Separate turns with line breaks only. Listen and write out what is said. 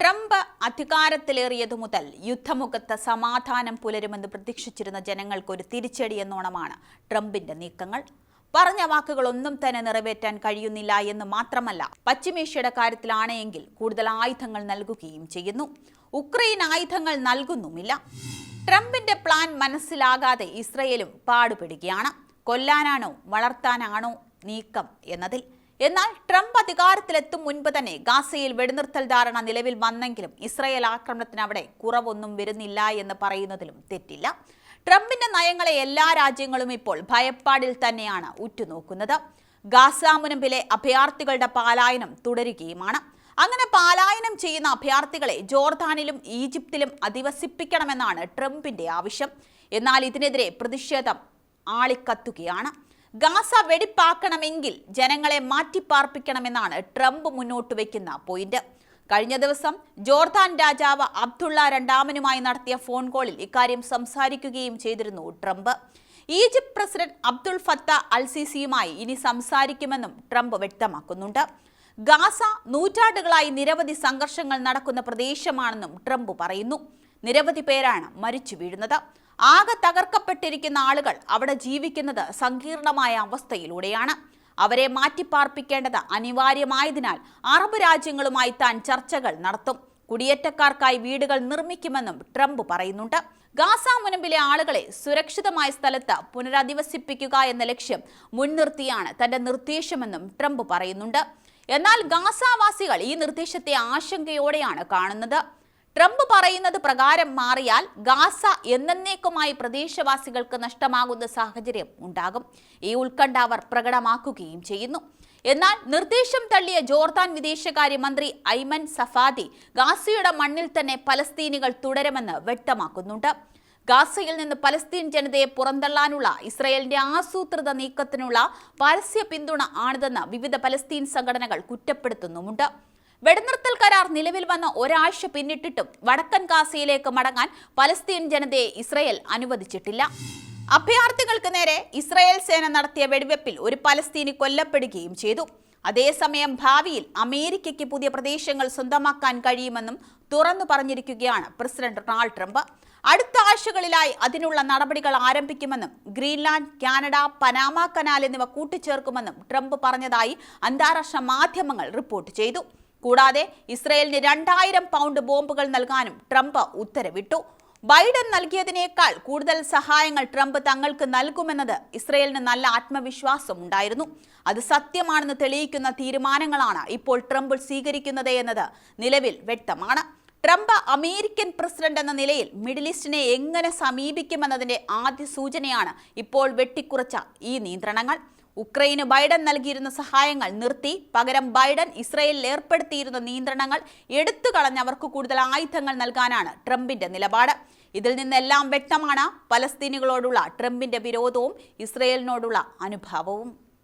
Trump അധികാരത്തിലേറിയതു മുതൽ യുദ്ധമുഖത്ത് സമാധാനം പുലരുമെന്ന് പ്രതീക്ഷിച്ചിരുന്ന ജനങ്ങൾക്ക് ഒരു തിരിച്ചടി എന്നോണമാണ് ട്രംപിന്റെ നീക്കങ്ങൾ. പറഞ്ഞ വാക്കുകളൊന്നും തന്നെ നിറവേറ്റാൻ കഴിയുന്നില്ല എന്ന് മാത്രമല്ല പശ്ചിമേഷ്യയുടെ കാര്യത്തിലാണ് എങ്കിൽ കൂടുതൽ ആയുധങ്ങൾ നൽകുകയും ചെയ്യുന്നു. ഉക്രൈൻ ആയുധങ്ങൾ നൽകുന്നുമില്ല. ട്രംപിന്റെ പ്ലാൻ മനസ്സിലാകാതെ ഇസ്രയേലും പാടുപെടുകയാണ്. കൊല്ലാനാണോ വളർത്താനാണോ നീക്കം എന്നതിൽ എന്നാൽ ട്രംപ് അധികാരത്തിലെത്തും മുൻപ് തന്നെ ഗാസയിൽ വെടിനിർത്തൽ ധാരണ നിലവിൽ വന്നെങ്കിലും ഇസ്രയേൽ ആക്രമണത്തിന് അവിടെ കുറവൊന്നും വരുന്നില്ല എന്ന് പറയുന്നതിലും തെറ്റില്ല. ട്രംപിന്റെ നയങ്ങളെ എല്ലാ രാജ്യങ്ങളും ഇപ്പോൾ ഭയപ്പാടിൽ തന്നെയാണ് ഉറ്റുനോക്കുന്നത്. ഗാസ മുനമ്പിലെ അഭയാർത്ഥികളുടെ പാലായനം തുടരുകയുമാണ്. അങ്ങനെ പാലായനം ചെയ്യുന്ന അഭയാർത്ഥികളെ ജോർദാനിലും ഈജിപ്തിലും അധിവസിപ്പിക്കണമെന്നാണ് ട്രംപിന്റെ ആവശ്യം. എന്നാൽ ഇതിനെതിരെ പ്രതിഷേധം ആളിക്കത്തുകയാണ്. ഗാസ വെടിപ്പാക്കണമെങ്കിൽ ജനങ്ങളെ മാറ്റിപ്പാർപ്പിക്കണമെന്നാണ് ട്രംപ് മുന്നോട്ട് വയ്ക്കുന്ന പോയിന്റ്. കഴിഞ്ഞ ദിവസം ജോർദാൻ രാജാവ് അബ്ദുള്ള രണ്ടാമനുമായി നടത്തിയ ഫോൺ കോളിൽ ഇക്കാര്യം സംസാരിക്കുകയും ചെയ്തിരുന്നു Trump. Egypt president Abdul Fattah al സിസിയുമായി ഇനി സംസാരിക്കുമെന്നും ട്രംപ് വ്യക്തമാക്കുന്നുണ്ട്. ഗാസ നൂറ്റാണ്ടുകളായി നിരവധി സംഘർഷങ്ങൾ നടക്കുന്ന പ്രദേശമാണെന്നും ട്രംപ് പറയുന്നു. നിരവധി പേരാണ് മരിച്ചു വീഴുന്നത്. ആകെ തകർക്കപ്പെട്ടിരിക്കുന്ന ആളുകൾ അവിടെ ജീവിക്കുന്നത് സങ്കീർണമായ അവസ്ഥയിലൂടെയാണ്. അവരെ മാറ്റിപ്പാർപ്പിക്കേണ്ടത് അനിവാര്യമായതിനാൽ അറബ് രാജ്യങ്ങളുമായി താൻ ചർച്ചകൾ നടത്തും. കുടിയേറ്റക്കാർക്കായി വീടുകൾ നിർമ്മിക്കുമെന്നും ട്രംപ് പറയുന്നുണ്ട്. ഗാസ മുനമ്പിലെ ആളുകളെ സുരക്ഷിതമായ സ്ഥലത്ത് പുനരധിവസിപ്പിക്കുക എന്ന ലക്ഷ്യം മുൻനിർത്തിയാണ് തന്റെ നിർദ്ദേശമെന്നും ട്രംപ് പറയുന്നുണ്ട്. എന്നാൽ ഗാസാവാസികൾ ഈ നിർദ്ദേശത്തെ ആശങ്കയോടെയാണ് കാണുന്നത്. ട്രംപ് പറയുന്നത് പ്രകാരം മാറിയാൽ ഗാസ എന്നേക്കുമായി പ്രദേശവാസികൾക്ക് നഷ്ടമാകുന്ന സാഹചര്യം ഉണ്ടാകും. ഈ ഉത്കണ്ഠ അവർ പ്രകടമാക്കുകയും ചെയ്യുന്നു. എന്നാൽ നിർദ്ദേശം തള്ളിയ ജോർദാൻ വിദേശകാര്യമന്ത്രി ഐമൻ സഫാദി ഗാസയുടെ മണ്ണിൽ തന്നെ പലസ്തീനികൾ തുടരുമെന്ന് വ്യക്തമാക്കുന്നുണ്ട്. ഗാസയിൽ നിന്ന് പലസ്തീൻ ജനതയെ പുറന്തള്ളാനുള്ള ഇസ്രയേലിന്റെ ആസൂത്രിത നീക്കത്തിനുള്ള പരസ്യ പിന്തുണ ആണിതെന്ന് വിവിധ പലസ്തീൻ സംഘടനകൾ കുറ്റപ്പെടുത്തുന്നുമുണ്ട്. വെടിനിർത്തൽ കരാർ നിലവിൽ വന്ന ഒരാഴ്ച പിന്നിട്ടിട്ടും വടക്കൻ ഗാസയിലേക്ക് മടങ്ങാൻ പലസ്തീൻ ജനതയെ ഇസ്രയേൽ അനുവദിച്ചിട്ടില്ല. അഭയാർത്ഥികൾക്ക് നേരെ ഇസ്രയേൽ സേന നടത്തിയ വെടിവെപ്പിൽ ഒരു പലസ്തീനി കൊല്ലപ്പെടുകയും ചെയ്തു. അതേസമയം ഭാവിയിൽ അമേരിക്കയ്ക്ക് പുതിയ പ്രദേശങ്ങൾ സ്വന്തമാക്കാൻ കഴിയുമെന്നും തുറന്നു പറഞ്ഞിരിക്കുകയാണ് പ്രസിഡന്റ് ഡൊണാൾഡ് ട്രംപ്. അടുത്ത ആഴ്ചകളിലായി അതിനുള്ള നടപടികൾ ആരംഭിക്കുമെന്നും ഗ്രീൻലാൻഡ് കാനഡ പനാമ കനാൽ എന്നിവ കൂട്ടിച്ചേർക്കുമെന്നും ട്രംപ് പറഞ്ഞതായി അന്താരാഷ്ട്ര മാധ്യമങ്ങൾ റിപ്പോർട്ട് ചെയ്തു. കൂടാതെ ഇസ്രയേലിന് രണ്ടായിരം പൗണ്ട് ബോംബുകൾ നൽകാനും ട്രംപ് ഉത്തരവിട്ടു. ബൈഡൻ നൽകിയതിനേക്കാൾ കൂടുതൽ സഹായങ്ങൾ ട്രംപ് തങ്ങൾക്ക് നൽകുമെന്നത് ഇസ്രയേലിന് നല്ല ആത്മവിശ്വാസം ഉണ്ടായിരുന്നു. അത് സത്യമാണെന്ന് തെളിയിക്കുന്ന തീരുമാനങ്ങളാണ് ഇപ്പോൾ ട്രംപ് സ്വീകരിക്കുന്നത് എന്നത് നിലവിൽ വ്യക്തമാണ്. ട്രംപ് അമേരിക്കൻ പ്രസിഡന്റ് എന്ന നിലയിൽ മിഡിൽ ഈസ്റ്റിനെ എങ്ങനെ സമീപിക്കുമെന്നതിന്റെ ആദ്യ സൂചനയാണ് ഇപ്പോൾ വെട്ടിക്കുറച്ച ഈ നിയന്ത്രണങ്ങൾ. ഉക്രൈന് ബൈഡൻ നൽകിയിരുന്ന സഹായങ്ങൾ നിർത്തി. പകരം ബൈഡൻ ഇസ്രയേലിൽ ഏർപ്പെടുത്തിയിരുന്ന നിയന്ത്രണങ്ങൾ എടുത്തു കളഞ്ഞവർക്ക് കൂടുതൽ ആയുധങ്ങൾ നൽകാനാണ് ട്രംപിന്റെ നിലപാട്. ഇതിൽ നിന്നെല്ലാം വ്യക്തമാണ് പലസ്തീനികളോടുള്ള ട്രംപിന്റെ വിരോധവും ഇസ്രയേലിനോടുള്ള അനുഭാവവും.